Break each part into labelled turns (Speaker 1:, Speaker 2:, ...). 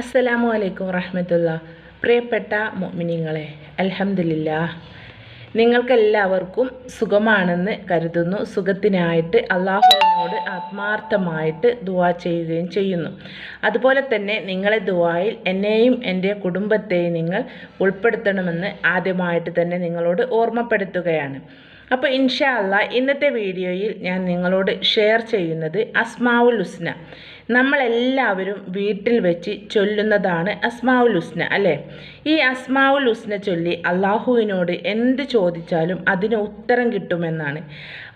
Speaker 1: അസ്സലാമു അലൈക്കും വറഹമത്തുള്ള. പ്രിയപ്പെട്ട മുഅ്മിനീങ്ങളെ അലഹമില്ല നിങ്ങൾക്കെല്ലാവർക്കും സുഖമാണെന്ന് കരുതുന്നു. സുഖത്തിനായിട്ട് അള്ളാഹുവിനോട് ആത്മാർത്ഥമായിട്ട് ദുവാ ചെയ്യുകയും ചെയ്യുന്നു. അതുപോലെ തന്നെ നിങ്ങളെ ദുവായിൽ എന്നെയും എന്റെ കുടുംബത്തെയും നിങ്ങൾ ഉൾപ്പെടുത്തണമെന്ന് ആദ്യമായിട്ട് തന്നെ നിങ്ങളോട് ഓർമ്മപ്പെടുത്തുകയാണ്. അപ്പോൾ ഇൻഷാ അല്ല ഇന്നത്തെ വീഡിയോയിൽ ഞാൻ നിങ്ങളോട് ഷെയർ ചെയ്യുന്നത് അസ്മാവുൽ ഹുസ്ന. നമ്മളെല്ലാവരും വീട്ടിൽ വെച്ച് ചൊല്ലുന്നതാണ് അസ്മാവുൽ ഉസ്ന അല്ലേ? ഈ അസ്മാവുൽ ഉസ്ന ചൊല്ലി അള്ളാഹുവിനോട് എന്ത് ചോദിച്ചാലും അതിന് ഉത്തരം കിട്ടുമെന്നാണ്.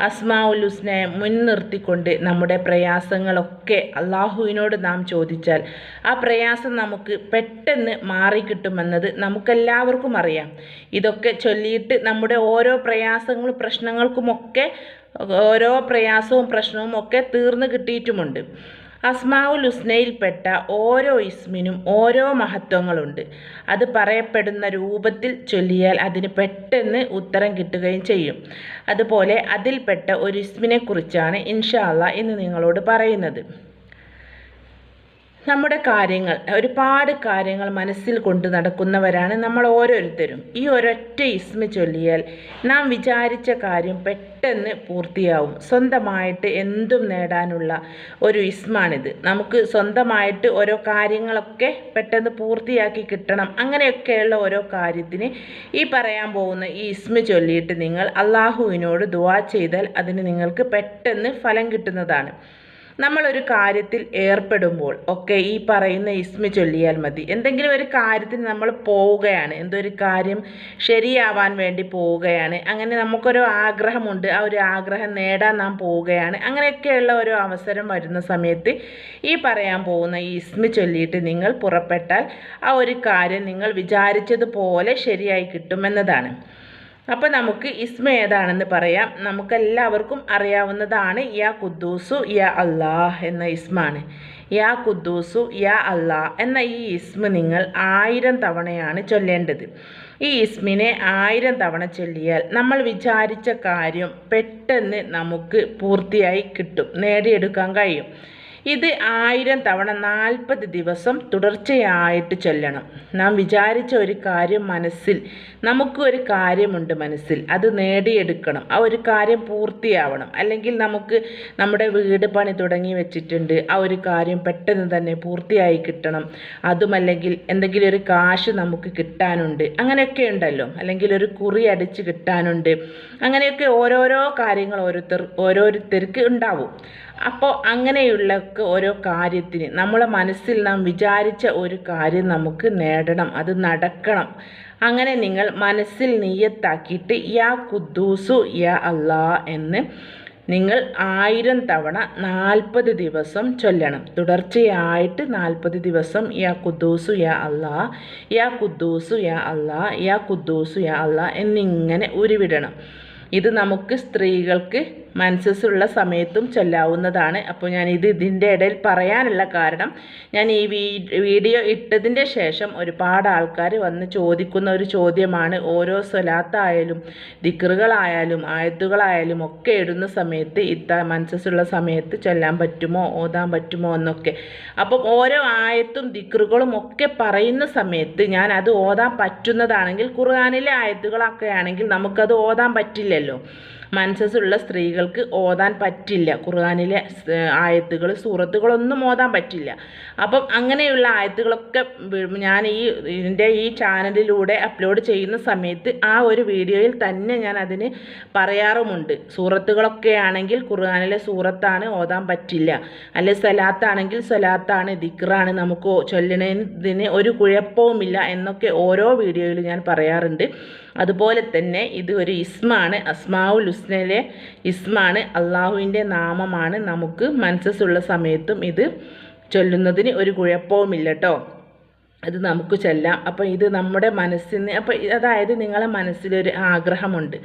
Speaker 1: അസ്മാവുൽ ഉസ്നയെ മുൻനിർത്തിക്കൊണ്ട് നമ്മുടെ പ്രയാസങ്ങളൊക്കെ അള്ളാഹുവിനോട് നാം ചോദിച്ചാൽ ആ പ്രയാസം നമുക്ക് പെട്ടെന്ന് മാറിക്കിട്ടുമെന്നത് നമുക്കെല്ലാവർക്കും അറിയാം. ഇതൊക്കെ ചൊല്ലിയിട്ട് നമ്മുടെ ഓരോ പ്രയാസങ്ങളും പ്രശ്നങ്ങൾക്കുമൊക്കെ ഓരോ പ്രയാസവും പ്രശ്നവും ഒക്കെ തീർന്നു കിട്ടിയിട്ടുമുണ്ട്. അസ്മാവുൽ ഉസ്നയിൽപ്പെട്ട ഓരോ ഇസ്മിനും ഓരോ മഹത്വങ്ങളുണ്ട്. അത് പറയപ്പെടുന്ന രൂപത്തിൽ ചൊല്ലിയാൽ അതിന് പെട്ടെന്ന് ഉത്തരം കിട്ടുകയും ചെയ്യും. അതുപോലെ അതിൽപ്പെട്ട ഒരു ഇസ്മിനെക്കുറിച്ചാണ് ഇൻഷാല്ല ഇന്ന് നിങ്ങളോട് പറയുന്നത്. നമ്മുടെ കാര്യങ്ങൾ ഒരുപാട് കാര്യങ്ങൾ മനസ്സിൽ കൊണ്ട് നടക്കുന്നവരാണ് നമ്മൾ ഓരോരുത്തരും. ഈ ഒരൊറ്റ ഇസ്മ ചൊല്ലിയാൽ നാം വിചാരിച്ച കാര്യം പെട്ടെന്ന് പൂർത്തിയാവും. സ്വന്തമായിട്ട് എന്തും നേടാനുള്ള ഒരു ഇസ്മാണിത്. നമുക്ക് സ്വന്തമായിട്ട് ഓരോ കാര്യങ്ങളൊക്കെ പെട്ടെന്ന് പൂർത്തിയാക്കി കിട്ടണം. അങ്ങനെയൊക്കെയുള്ള ഓരോ കാര്യത്തിന് ഈ പറയാൻ പോകുന്ന ഈ ഇസ്മ ചൊല്ലിയിട്ട് നിങ്ങൾ അള്ളാഹുവിനോട് ദുവാ ചെയ്താൽ അതിന് നിങ്ങൾക്ക് പെട്ടെന്ന് ഫലം കിട്ടുന്നതാണ്. നമ്മളൊരു കാര്യത്തിൽ ഏർപ്പെടുമ്പോൾ ഒക്കെ ഈ പറയുന്ന ഇസ്മി ചൊല്ലിയാൽ മതി. എന്തെങ്കിലും ഒരു കാര്യത്തിന് നമ്മൾ പോവുകയാണ് എന്തൊരു കാര്യം ശരിയാവാൻ വേണ്ടി പോവുകയാണ് അങ്ങനെ നമുക്കൊരു ആഗ്രഹമുണ്ട് ആ ഒരു ആഗ്രഹം നേടാൻ നാം പോവുകയാണ് അങ്ങനെയൊക്കെയുള്ള ഒരു അവസരം വരുന്ന സമയത്ത് ഈ പറയാൻ പോകുന്ന ഈ ഇസ്മി ചൊല്ലിയിട്ട് നിങ്ങൾ പുറപ്പെട്ടാൽ ആ ഒരു കാര്യം നിങ്ങൾ വിചാരിച്ചതുപോലെ ശരിയായി കിട്ടുമെന്നതാണ്. അപ്പോൾ നമുക്ക് ഇസ്മ ഏതാണെന്ന് പറയാം. നമുക്കെല്ലാവർക്കും അറിയാവുന്നതാണ് യാ കുദ്ദൂസു യാ അള്ളാഹ് എന്ന ഇസ്മാണ്. യാ കുദ്ദൂസു യാ അള്ളാഹ് എന്ന ഈ ഇസ്മ നിങ്ങൾ ആയിരം തവണയാണ് ചൊല്ലേണ്ടത്. ഈ ഇസ്മിനെ ആയിരം തവണ ചൊല്ലിയാൽ നമ്മൾ വിചാരിച്ച കാര്യം പെട്ടെന്ന് നമുക്ക് പൂർത്തിയായി കിട്ടും നേടിയെടുക്കാൻ കഴിയും. ഇത് ആയിരം തവണ നാൽപ്പത് ദിവസം തുടർച്ചയായിട്ട് ചൊല്ലണം. നാം വിചാരിച്ച ഒരു കാര്യം മനസ്സിൽ നമുക്ക് ഒരു കാര്യമുണ്ട് മനസ്സിൽ അത് നേടിയെടുക്കണം. ആ ഒരു കാര്യം പൂർത്തിയാവണം. അല്ലെങ്കിൽ നമുക്ക് നമ്മുടെ വീട് പണി തുടങ്ങി വെച്ചിട്ടുണ്ട് ആ ഒരു കാര്യം പെട്ടെന്ന് തന്നെ പൂർത്തിയായി കിട്ടണം. അതുമല്ലെങ്കിൽ എന്തെങ്കിലും ഒരു കാശ് നമുക്ക് കിട്ടാനുണ്ട് അങ്ങനെയൊക്കെ ഉണ്ടല്ലോ. അല്ലെങ്കിൽ ഒരു കുറി അടിച്ച് കിട്ടാനുണ്ട് അങ്ങനെയൊക്കെ ഓരോരോ കാര്യങ്ങൾ ഓരോരുത്തർ ഓരോരുത്തർക്ക് ഉണ്ടാവും. അപ്പോൾ അങ്ങനെയുള്ള ഓരോ കാര്യത്തിന് നമ്മളെ മനസ്സിൽ നാം വിചാരിച്ച ഒരു കാര്യം നമുക്ക് നേടണം അത് നടക്കണം. അങ്ങനെ നിങ്ങൾ മനസ്സിൽ നീയത്താക്കിയിട്ട് യാ കുദ്ദൂസു യാ അള്ളാ എന്ന് നിങ്ങൾ ആയിരം തവണ നാൽപ്പത് ദിവസം ചൊല്ലണം. തുടർച്ചയായിട്ട് നാൽപ്പത് ദിവസം യാ കുദ്ദൂസു യാ അള്ളാ യാ കുദ്ദൂസു യാ അള്ളാ യാ കുദ്ദൂസു യാ അള്ളാ എന്നിങ്ങനെ ഉരുവിടണം. ഇത് നമുക്ക് സ്ത്രീകൾക്ക് മെൻസസ് ഉള്ള സമയത്തും ചൊല്ലാവുന്നതാണ്. അപ്പോൾ ഞാൻ ഇത് ഇതിന്റെ ഇടയിൽ പറയാനുള്ള കാരണം ഞാൻ ഈ വീഡിയോ ഇട്ടതിന്റെ ശേഷം ഒരുപാട് ആൾക്കാർ വന്ന് ചോദിക്കുന്ന ഒരു ചോദ്യമാണ്. ഓരോ സ്വലാത്തായാലും ദിക്കറുകളായാലും ആയത്തുകളായാലും ഒക്കെ ഇടുന്ന സമയത്ത് ഇത്ത മെൻസസ് ഉള്ള സമയത്ത് ചൊല്ലാൻ പറ്റുമോ ഓതാൻ പറ്റുമോ എന്നൊക്കെ. അപ്പം ഓരോ ആയത്തും ദിക്കറുകളും ഒക്കെ പറയുന്ന സമയത്ത് ഞാൻ അത് ഓതാൻ പറ്റുന്നതാണെങ്കിൽ ഖുർആാനിലെ ആയത്തുകളൊക്കെ ആണെങ്കിൽ നമുക്കത് ഓതാൻ പറ്റില്ലല്ലോ. മനസ്സസ് ഉള്ള സ്ത്രീകൾക്ക് ഓതാൻ പറ്റില്ല. ഖുർആാനിലെ ആയത്തുകൾ സൂറത്തുകളൊന്നും ഓതാൻ പറ്റില്ല. അപ്പം അങ്ങനെയുള്ള ആയത്തുകളൊക്കെ ഞാൻ ഈ ഇതിന്റെ ഈ ചാനലിലൂടെ അപ്ലോഡ് ചെയ്യുന്ന സമയത്ത് ആ ഒരു വീഡിയോയിൽ തന്നെ ഞാൻ അതിന് പറയാറുമുണ്ട്. സൂറത്തുകളൊക്കെ ആണെങ്കിൽ ഖുർആാനിലെ സൂറത്താണ് ഓതാൻ പറ്റില്ല. അല്ലെ സലാത്താണെങ്കിൽ സലാത്താണ് ദിക്റാണ് നമുക്ക് ചൊല്ലണതിന് ഒരു കുഴപ്പവുമില്ല എന്നൊക്കെ ഓരോ വീഡിയോയിൽ ഞാൻ പറയാറുണ്ട്. അതുപോലെ തന്നെ ഇത് ഒരു ഇസ്മാണ് അസ്മാവുൽ ഹുസ്നയിലെ ഇസ്മാണ്. അള്ളാഹുവിന്റെ നാമമാണ് നമുക്ക് മനസ്സസ്സുള്ള സമയത്തും ഇത് ചൊല്ലുന്നതിന് ഒരു കുഴപ്പവുമില്ല കേട്ടോ അത് നമുക്ക് ചൊല്ലാം. അപ്പോൾ ഇത് നമ്മുടെ മനസ്സിന് അപ്പോൾ അതായത് നിങ്ങളെ മനസ്സിലൊരു ആഗ്രഹമുണ്ട്.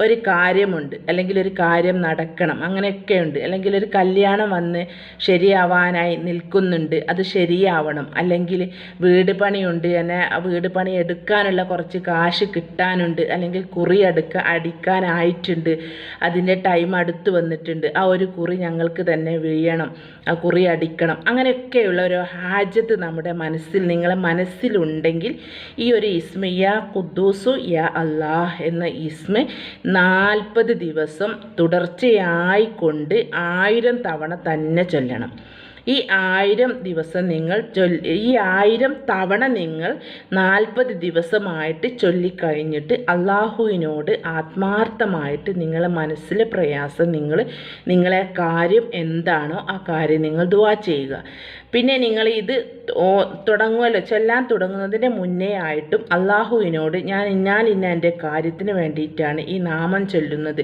Speaker 1: ഒരു കാര്യമുണ്ട്. അല്ലെങ്കിൽ ഒരു കാര്യം നടക്കണം. അങ്ങനെയൊക്കെയുണ്ട്. അല്ലെങ്കിൽ ഒരു കല്യാണം വന്ന് ശരിയാവാനായി നിൽക്കുന്നുണ്ട്. അത് ശരിയാവണം. അല്ലെങ്കിൽ വീട് പണിയുണ്ട്. എന്നെ ആ വീട് പണി എടുക്കാനുള്ള കുറച്ച് കാശ് കിട്ടാനുണ്ട്. അല്ലെങ്കിൽ കുറി അടുക്ക അടിക്കാനായിട്ടുണ്ട്. അതിന്റെ ടൈം അടുത്ത് വന്നിട്ടുണ്ട്. ആ ഒരു കുറി ഞങ്ങൾക്ക് തന്നെ വീഴണം. ആ കുറി അടിക്കണം. അങ്ങനെയൊക്കെയുള്ള ഒരു ഹാജത്ത് നമ്മുടെ മനസ്സിൽ നിങ്ങളെ മനസ്സിലുണ്ടെങ്കിൽ ഈ ഒരു ഇസ്മ യാ ഖുദ്ദൂസു യാ അല്ലാഹ് എന്ന ഇസ്മ നാൽപ്പത് ദിവസം തുടർച്ചയായി കൊണ്ട് ആയിരം തവണ തന്നെ ചൊല്ലണം. ഈ ആയിരം ദിവസം നിങ്ങൾ ചൊല്ലി ഈ ആയിരം തവണ നിങ്ങൾ നാൽപ്പത് ദിവസമായിട്ട് ചൊല്ലിക്കഴിഞ്ഞിട്ട് അള്ളാഹുവിനോട് ആത്മാർത്ഥമായിട്ട് നിങ്ങളെ മനസ്സിലെ പ്രയാസം നിങ്ങൾ നിങ്ങളെ കാര്യം എന്താണോ ആ കാര്യം നിങ്ങൾ ദുവാ ചെയ്യുക. പിന്നെ നിങ്ങൾ ഇത് തുടങ്ങുമല്ലോ ചൊല്ലാൻ തുടങ്ങുന്നതിന്റെ മുന്നേ ആയിട്ടും അള്ളാഹുവിനോട് ഞാൻ ഞാൻ ഇന്ന എന്റെ കാര്യത്തിന് വേണ്ടിയിട്ടാണ് ഈ നാമം ചൊല്ലുന്നത്.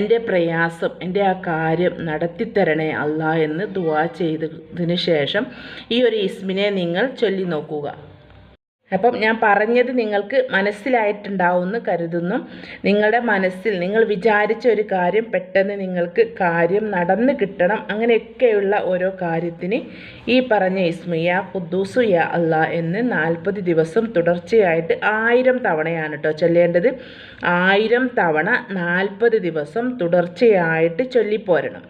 Speaker 1: എന്റെ പ്രയാസം എന്റെ ആ കാര്യം നടത്തിത്തരണേ അള്ളാഹ് എന്ന് ദുവാ ചെയ്തതിന് ശേഷം ഈ ഒരു ഇസ്മിനെ നിങ്ങൾ ചൊല്ലി നോക്കുക. അപ്പം ഞാൻ പറഞ്ഞത് നിങ്ങൾക്ക് മനസ്സിലായിട്ടുണ്ടാവുമെന്ന് കരുതുന്നു. നിങ്ങളുടെ മനസ്സിൽ നിങ്ങൾ വിചാരിച്ച ഒരു കാര്യം പെട്ടെന്ന് നിങ്ങൾക്ക് കാര്യം നടന്നു കിട്ടണം. അങ്ങനെയൊക്കെയുള്ള ഓരോ കാര്യത്തിന് ഈ പറഞ്ഞ ഇസ്മിയ ഖുദ്ദൂസു യാ അല്ല എന്ന് നാൽപ്പത് ദിവസം തുടർച്ചയായിട്ട് ആയിരം തവണയാണ് കേട്ടോ ചൊല്ലേണ്ടത്. ആയിരം തവണ നാൽപ്പത് ദിവസം തുടർച്ചയായിട്ട് ചൊല്ലിപ്പോരണം.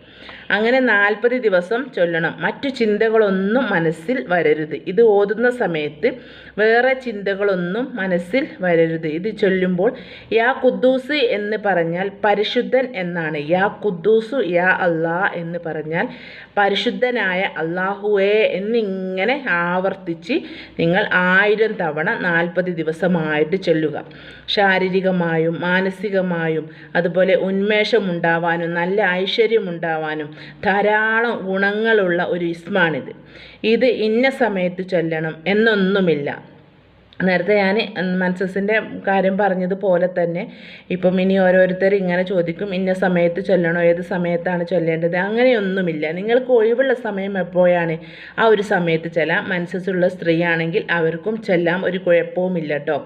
Speaker 1: അങ്ങനെ നാൽപ്പത് ദിവസം ചൊല്ലണം. മറ്റു ചിന്തകളൊന്നും മനസ്സിൽ വരരുത്. ഇത് ഓതുന്ന സമയത്ത് വേറെ ചിന്തകളൊന്നും മനസ്സിൽ വരരുത്. ഇത് ചൊല്ലുമ്പോൾ യാ കുദ്ദൂസ് എന്ന് പറഞ്ഞാൽ പരിശുദ്ധൻ എന്നാണ്. യാ കുദ്ദൂസു യാ അള്ളാ എന്ന് പറഞ്ഞാൽ പരിശുദ്ധനായ അള്ളാഹുവേ എന്നിങ്ങനെ ആവർത്തിച്ച് നിങ്ങൾ ആയിരം തവണ നാൽപ്പത് ദിവസമായിട്ട് ചൊല്ലുക. ശാരീരികമായും മാനസികമായും അതുപോലെ ഉന്മേഷമുണ്ടാവാനും നല്ല ഐശ്വര്യമുണ്ടാവാനും ധാരാളം ഗുണങ്ങളുള്ള ഒരു ഇസ്മാണിത്. ഇത് ഇന്ന സമയത്ത് ചൊല്ലണം എന്നൊന്നുമില്ല. നേരത്തെ ഞാൻ മൻസസിന്റെ കാര്യം പറഞ്ഞതുപോലെ തന്നെ ഇപ്പം ഇനി ഓരോരുത്തർ ഇങ്ങനെ ചോദിക്കും ഇന്ന സമയത്ത് ചൊല്ലണോ ഏത് സമയത്താണ് ചൊല്ലേണ്ടത്? അങ്ങനെയൊന്നുമില്ല. നിങ്ങൾക്ക് ഒഴിവുള്ള സമയം എപ്പോഴാണ് ആ ഒരു സമയത്ത് ചെല്ലാം? മനസ്സസ്സുള്ള സ്ത്രീയാണെങ്കിൽ അവർക്കും ചെല്ലാം ഒരു കുഴപ്പവുമില്ല കേട്ടോ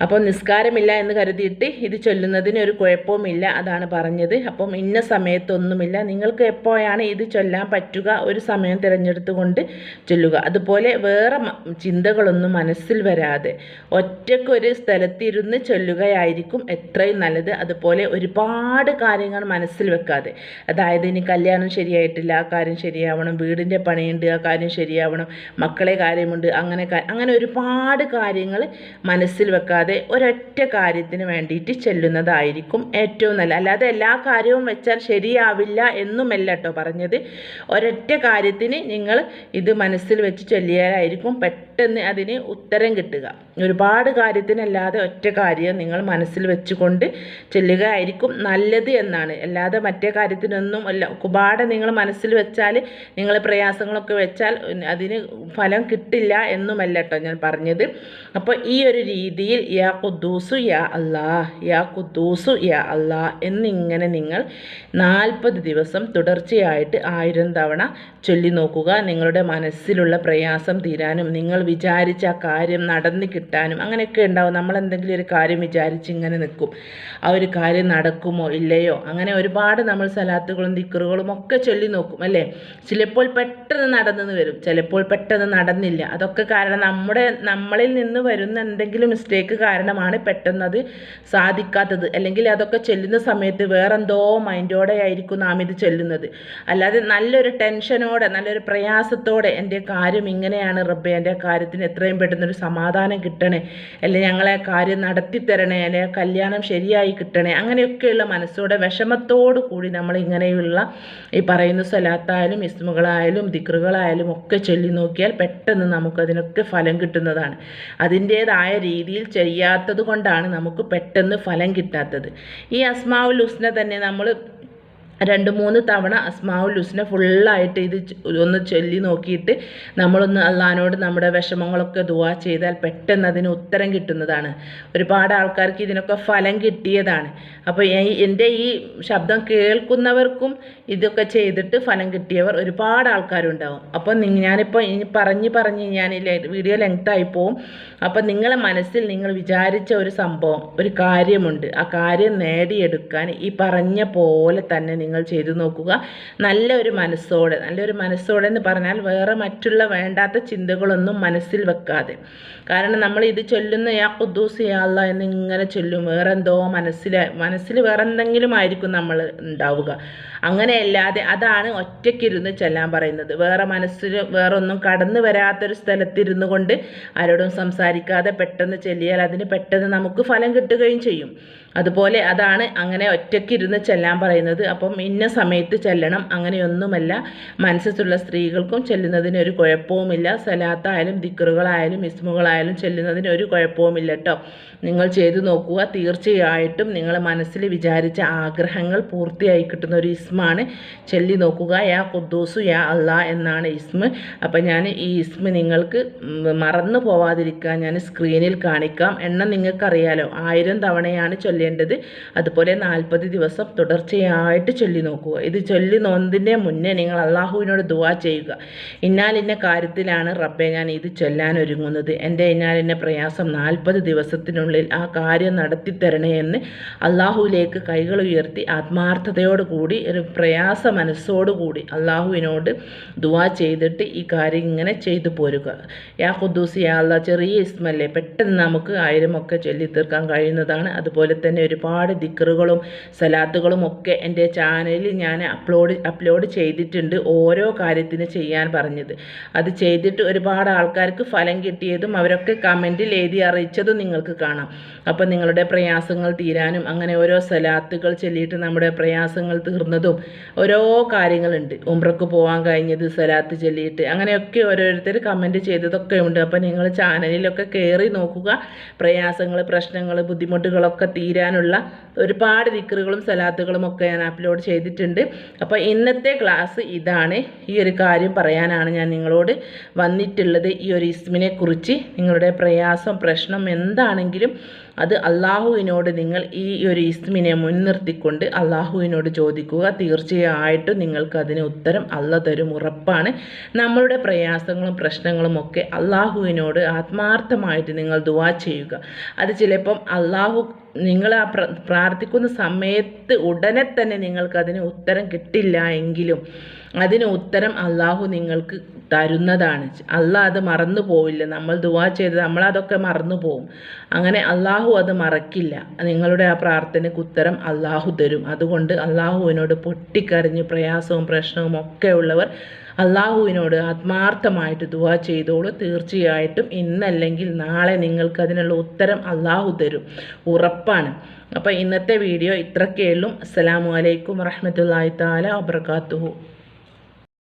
Speaker 1: അപ്പോൾ നിസ്കാരമില്ല എന്ന് കരുതിയിട്ട് ഇത് ചൊല്ലുന്നതിന് ഒരു കുഴപ്പവുമില്ല അതാണ് പറഞ്ഞത്. അപ്പം ഇന്ന സമയത്തൊന്നുമില്ല. നിങ്ങൾക്ക് എപ്പോഴാണ് ഇത് ചൊല്ലാൻ പറ്റുക ഒരു സമയം തിരഞ്ഞെടുത്തുകൊണ്ട് ചൊല്ലുക. അതുപോലെ വേറെ ചിന്തകളൊന്നും മനസ്സിൽ വരാതെ ഒറ്റക്കൊരു സ്ഥലത്തിരുന്ന് ചൊല്ലുകയായിരിക്കും എത്രയും നല്ലത്. അതുപോലെ ഒരുപാട് കാര്യങ്ങൾ മനസ്സിൽ വെക്കാതെ. അതായത് ഇനി കല്യാണം ശരിയായിട്ടില്ല ആ കാര്യം ശരിയാവണം വീടിന്റെ പണിയുണ്ട് ആ കാര്യം ശരിയാവണം മക്കളെ കാര്യമുണ്ട് അങ്ങനെ അങ്ങനെ ഒരുപാട് കാര്യങ്ങൾ മനസ്സിൽ വെക്കാതെ അല്ലാതെ ഒരൊറ്റ കാര്യത്തിന് വേണ്ടിയിട്ട് ചെല്ലുന്നതായിരിക്കും ഏറ്റവും നല്ല അല്ലാതെ എല്ലാ കാര്യവും വെച്ചാൽ ശരിയാവില്ല എന്നുമല്ല കേട്ടോ പറഞ്ഞത്. ഒരൊറ്റ കാര്യത്തിന് നിങ്ങൾ ഇത് മനസ്സിൽ വെച്ച് ചൊല്ലിയാലായിരിക്കും പെട്ടെന്ന് അതിന് ഉത്തരം കിട്ടുക. ഒരുപാട് കാര്യത്തിനല്ലാതെ ഒറ്റ കാര്യം നിങ്ങൾ മനസ്സിൽ വെച്ചുകൊണ്ട് ചെല്ലുക ആയിരിക്കും നല്ലത് എന്നാണ്. അല്ലാതെ മറ്റേ കാര്യത്തിനൊന്നും അല്ല. ഒരുപാട് നിങ്ങൾ മനസ്സിൽ വെച്ചാൽ നിങ്ങൾ പ്രയാസങ്ങളൊക്കെ വെച്ചാൽ അതിന് ഫലം കിട്ടില്ല എന്നുമല്ല കേട്ടോ ഞാൻ പറഞ്ഞത്. അപ്പോൾ ഈ ഒരു രീതിയിൽ യാ കുദ്ദൂസു യാ അല്ലാ യാ കുദ്ദൂസു യാ അല്ലാ എന്നിങ്ങനെ നിങ്ങൾ നാൽപ്പത് ദിവസം തുടർച്ചയായിട്ട് ആയിരം തവണ ചൊല്ലി നോക്കുക നിങ്ങളുടെ മനസ്സിലുള്ള പ്രയാസം തീരാനും നിങ്ങൾ വിചാരിച്ച ആ കാര്യം നടന്നു കിട്ടാനും അങ്ങനെയൊക്കെ ഉണ്ടാവും. നമ്മൾ എന്തെങ്കിലും ഒരു കാര്യം വിചാരിച്ച് ഇങ്ങനെ നിൽക്കും. ആ ഒരു കാര്യം നടക്കുമോ ഇല്ലയോ? അങ്ങനെ ഒരുപാട് നമ്മൾ സലാത്തുകളും ദിക്കറുകളും ഒക്കെ ചൊല്ലി നോക്കും അല്ലേ? ചിലപ്പോൾ പെട്ടെന്ന് നടന്നെന്ന് വരും. ചിലപ്പോൾ പെട്ടെന്ന് നടന്നില്ല. അതൊക്കെ കാരണം നമ്മുടെ നമ്മളിൽ നിന്ന് വരുന്ന എന്തെങ്കിലും മിസ്റ്റേക്ക് കാരണമാണ് പെട്ടെന്നത് സാധിക്കാത്തത്. അല്ലെങ്കിൽ അതൊക്കെ ചെല്ലുന്ന സമയത്ത് വേറെന്തോ മൈൻഡോടെ ആയിരിക്കും നാം ഇത് ചെല്ലുന്നത്. അല്ലാതെ നല്ലൊരു ടെൻഷനോടെ നല്ലൊരു പ്രയാസത്തോടെ എന്റെ കാര്യം ഇങ്ങനെയാണ് റബ്ബെ എന്റെ കാര്യത്തിന് എത്രയും പെട്ടെന്നൊരു സമാധാനം കിട്ടണേ അല്ലെങ്കിൽ ഞങ്ങളെ കാര്യം നടത്തിത്തരണേ അല്ലെങ്കിൽ കല്യാണം ശരിയായി കിട്ടണേ അങ്ങനെയൊക്കെയുള്ള മനസ്സോടെ വിഷമത്തോടു കൂടി നമ്മൾ ഇങ്ങനെയുള്ള ഈ പറയുന്ന സ്വലാത്തായാലും ഇസ്മുകളായാലും ദിക്റുകളായാലും ഒക്കെ ചൊല്ലി നോക്കിയാൽ പെട്ടെന്ന് നമുക്ക് അതിനൊക്കെ ഫലം കിട്ടുന്നതാണ്. അതിന്റേതായ രീതിയിൽ ചെയ്യാത്തത് കൊണ്ടാണ് നമുക്ക് പെട്ടെന്ന് ഫലം കിട്ടാത്തത്. ഈ അസ്മാവുൽ ഉസ്ന തന്നെ നമ്മൾ രണ്ട് മൂന്ന് തവണ അസ്മാവുൽ ഹുസ്ന ഫുള്ളായിട്ട് ഇത് ഒന്ന് ചൊല്ലി നോക്കിയിട്ട് നമ്മളൊന്ന് അള്ളഹാനോട് നമ്മുടെ വിഷമങ്ങളൊക്കെ ദുവാ ചെയ്താൽ പെട്ടെന്ന് അതിന് ഉത്തരം കിട്ടുന്നതാണ്. ഒരുപാട് ആൾക്കാർക്ക് ഇതിനൊക്കെ ഫലം കിട്ടിയതാണ്. അപ്പോൾ എന്റെ ഈ ശബ്ദം കേൾക്കുന്നവർക്കും ഇതൊക്കെ ചെയ്തിട്ട് ഫലം കിട്ടിയവർ ഒരുപാട് ആൾക്കാരുണ്ടാവും. അപ്പോൾ ഞാനിപ്പോൾ ഇനി പറഞ്ഞ് പറഞ്ഞ് ഞാൻ ഈ വീഡിയോ ലെങ്ത്തായി പോവും. അപ്പോൾ നിങ്ങളെ മനസ്സിൽ നിങ്ങൾ വിചാരിച്ച ഒരു സംഭവം ഒരു കാര്യമുണ്ട്. ആ കാര്യം നേടിയെടുക്കാൻ ഈ പറഞ്ഞ പോലെ തന്നെ നിങ്ങൾ ചെയ്തു നോക്കുക. നല്ലൊരു മനസ്സോടെ നല്ലൊരു മനസ്സോടെ എന്ന് പറഞ്ഞാൽ വേറെ മറ്റുള്ള വേണ്ടാത്ത ചിന്തകളൊന്നും മനസ്സിൽ വെക്കാതെ. കാരണം നമ്മൾ ഇത് ചൊല്ലുന്ന യാ ഖുദ്ദൂസ് യാ അല്ലാ എന്ന് ഇങ്ങനെ ചൊല്ലും. വേറെ എന്തോ മനസ്സിൽ മനസ്സിൽ വേറെ എന്തെങ്കിലും ആയിരിക്കും നമ്മൾ ഉണ്ടാവുക. അങ്ങനെയല്ലാതെ അതാണ് ഒറ്റയ്ക്കിരുന്ന് ചെല്ലാൻ പറയുന്നത്. വേറെ മനസ്സിൽ വേറെ ഒന്നും കടന്നു വരാത്തൊരു സ്ഥലത്തിരുന്നു കൊണ്ട് ആരോടും സംസാരിക്കാതെ പെട്ടെന്ന് ചെല്ലിയാൽ അതിന് പെട്ടെന്ന് നമുക്ക് ഫലം കിട്ടുകയും ചെയ്യും. അതുപോലെ അതാണ് അങ്ങനെ ഒറ്റയ്ക്കിരുന്ന് ചെല്ലാൻ പറയുന്നത്. അപ്പം ഇന്ന സമയത്ത് ചെല്ലണം അങ്ങനെയൊന്നുമല്ല. മനസ്സിലുള്ള സ്ത്രീകൾക്കും ചെല്ലുന്നതിന് ഒരു കുഴപ്പവുമില്ല. സലാത്തായാലും ദിക്കറുകളായാലും ഇസ്മുകളായാലും ചെല്ലുന്നതിന് ഒരു കുഴപ്പവുമില്ല കേട്ടോ നിങ്ങൾ ചെയ്തു നോക്കുക. തീർച്ചയായിട്ടും നിങ്ങൾ മനസ്സിൽ വിചാരിച്ച ആഗ്രഹങ്ങൾ പൂർത്തിയായി കിട്ടുന്ന ഒരു ഇസ്മാണ് ചൊല്ലി നോക്കുക. യാ ഖുദ്ദൂസു യാ അള്ളാ എന്നാണ് ഇസ്മ്. അപ്പം ഞാൻ ഈ ഇസ്മ് നിങ്ങൾക്ക് മറന്നു പോവാതിരിക്കാൻ ഞാൻ സ്ക്രീനിൽ കാണിക്കാം. എണ്ണം നിങ്ങൾക്കറിയാലോ ആയിരം തവണയാണ് ചൊല്ലേണ്ടത്. അതുപോലെ നാൽപ്പത് ദിവസം തുടർച്ചയായിട്ട് ചൊല്ലി നോക്കുക. ഇത് ചൊല്ലി നോന്നതിന്റെ മുന്നേ നിങ്ങൾ അള്ളാഹുവിനോട് ദുവാ ചെയ്യുക. ഇന്നാലിന്ന കാര്യത്തിലാണ് റബ്ബെ ഞാൻ ഇത് ചൊല്ലാൻ ഒരുങ്ങുന്നത്. എന്റെ ഇന്നാലിന്ന പ്രയാസം നാൽപ്പത് ദിവസത്തിനുള്ളിൽ ആ കാര്യം നടത്തിത്തരണേ എന്ന് അള്ളാഹുവിലേക്ക് കൈകൾ ഉയർത്തി ആത്മാർത്ഥതയോടുകൂടി ഒരു പ്രയാസ മനസ്സോടുകൂടി അള്ളാഹുവിനോട് ദുവാ ചെയ്തിട്ട് ഈ കാര്യം ഇങ്ങനെ ചെയ്തു പോരുക. യാ ഖുദ്ദൂസ് യാ അല്ലാ ചെറിയ ഇസ്മല്ലേ പെട്ടെന്ന് നമുക്ക് ആയിരമൊക്കെ ചൊല്ലി തീർക്കാൻ കഴിയുന്നതാണ്. അതുപോലെ തന്നെ ഒരുപാട് ദിക്കറുകളും സലാത്തുകളും ഒക്കെ എന്റെ ചാനലിൽ ഞാൻ അപ്ലോഡ് അപ്ലോഡ് ചെയ്തിട്ടുണ്ട് ഓരോ കാര്യത്തിന് ചെയ്യാൻ പറഞ്ഞത്. അത് ചെയ്തിട്ട് ഒരുപാട് ആൾക്കാർക്ക് ഫലം കിട്ടിയതും അവരൊക്കെ കമന്റിൽ എഴുതി അറിയിച്ചതും നിങ്ങൾക്ക് കാണാം. അപ്പോൾ നിങ്ങളുടെ പ്രയാസങ്ങൾ തീരാനും അങ്ങനെ ഓരോ സലാത്തുകൾ ചൊല്ലിയിട്ട് നമ്മുടെ പ്രയാസങ്ങൾ തീർന്നതും ഓരോ കാര്യങ്ങളുണ്ട്. ഉംറക്ക് പോകാൻ കഴിഞ്ഞത് സലാത്ത് ചൊല്ലിയിട്ട് അങ്ങനെയൊക്കെ ഓരോരുത്തർ കമന്റ് ചെയ്തതൊക്കെ ഉണ്ട്. അപ്പോൾ നിങ്ങൾ ചാനലിലൊക്കെ കയറി നോക്കുക. പ്രയാസങ്ങൾ പ്രശ്നങ്ങൾ ബുദ്ധിമുട്ടുകളൊക്കെ തീരാനുള്ള ഒരുപാട് ദിക്കറുകളും സലാത്തുകളും ഒക്കെ ഞാൻ അപ്ലോഡ് ചെയ്തിട്ടുണ്ട്. അപ്പോൾ ഇന്നത്തെ ക്ലാസ് ഇതാണ്. ഈ ഒരു കാര്യം പറയാനാണ് ഞാൻ നിങ്ങളോട് വന്നിട്ടുള്ളത്. ഈ ഒരു ഇസ്മിനെ കുറിച്ച് നിങ്ങളുടെ പ്രയാസം പ്രശ്നം എന്താണെങ്കിലും അത് അള്ളാഹുവിനോട് നിങ്ങൾ ഈ ഒരു ഇസ്മിനെ മുൻനിർത്തിക്കൊണ്ട് അള്ളാഹുവിനോട് ചോദിക്കുക. തീർച്ചയായിട്ടും നിങ്ങൾക്ക് അതിന് ഉത്തരം അല്ല തരും ഉറപ്പാണ്. നമ്മളുടെ പ്രയാസങ്ങളും പ്രശ്നങ്ങളും ഒക്കെ അള്ളാഹുവിനോട് ആത്മാർത്ഥമായിട്ട് നിങ്ങൾ ദുവാ ചെയ്യുക. അത് ചിലപ്പം അള്ളാഹു നിങ്ങൾ ആ പ്ര പ്രാർത്ഥിക്കുന്ന സമയത്ത് ഉടനെ തന്നെ നിങ്ങൾക്ക് അതിന് ഉത്തരം കിട്ടില്ല എങ്കിലും അതിന് ഉത്തരം അള്ളാഹു നിങ്ങൾക്ക് തരുന്നതാണ്. അള്ളാഹ് അത് മറന്നു പോവില്ല. നമ്മൾ ദുവാ ചെയ്ത് നമ്മളതൊക്കെ മറന്നു പോവും. അങ്ങനെ അള്ളാഹു അത് മറക്കില്ല. നിങ്ങളുടെ ആ പ്രാർത്ഥനയ്ക്ക് ഉത്തരം അള്ളാഹു തരും. അതുകൊണ്ട് അള്ളാഹുവിനോട് പൊട്ടിക്കരഞ്ഞ് പ്രയാസവും പ്രശ്നവും ഒക്കെ ഉള്ളവർ അള്ളാഹുവിനോട് ആത്മാർത്ഥമായിട്ട് ദുവാ ചെയ്തോളൂ. തീർച്ചയായിട്ടും ഇന്നല്ലെങ്കിൽ നാളെ നിങ്ങൾക്ക് അതിനുള്ള ഉത്തരം അള്ളാഹു തരും. ഉറപ്പാണ്. അപ്പോൾ ഇന്നത്തെ വീഡിയോ ഇത്രയൊക്കെയുള്ളൂ അസ്സലാമു അലൈക്കും വറഹ്മത്തുള്ളാഹി തആല വബറകാതുഹു.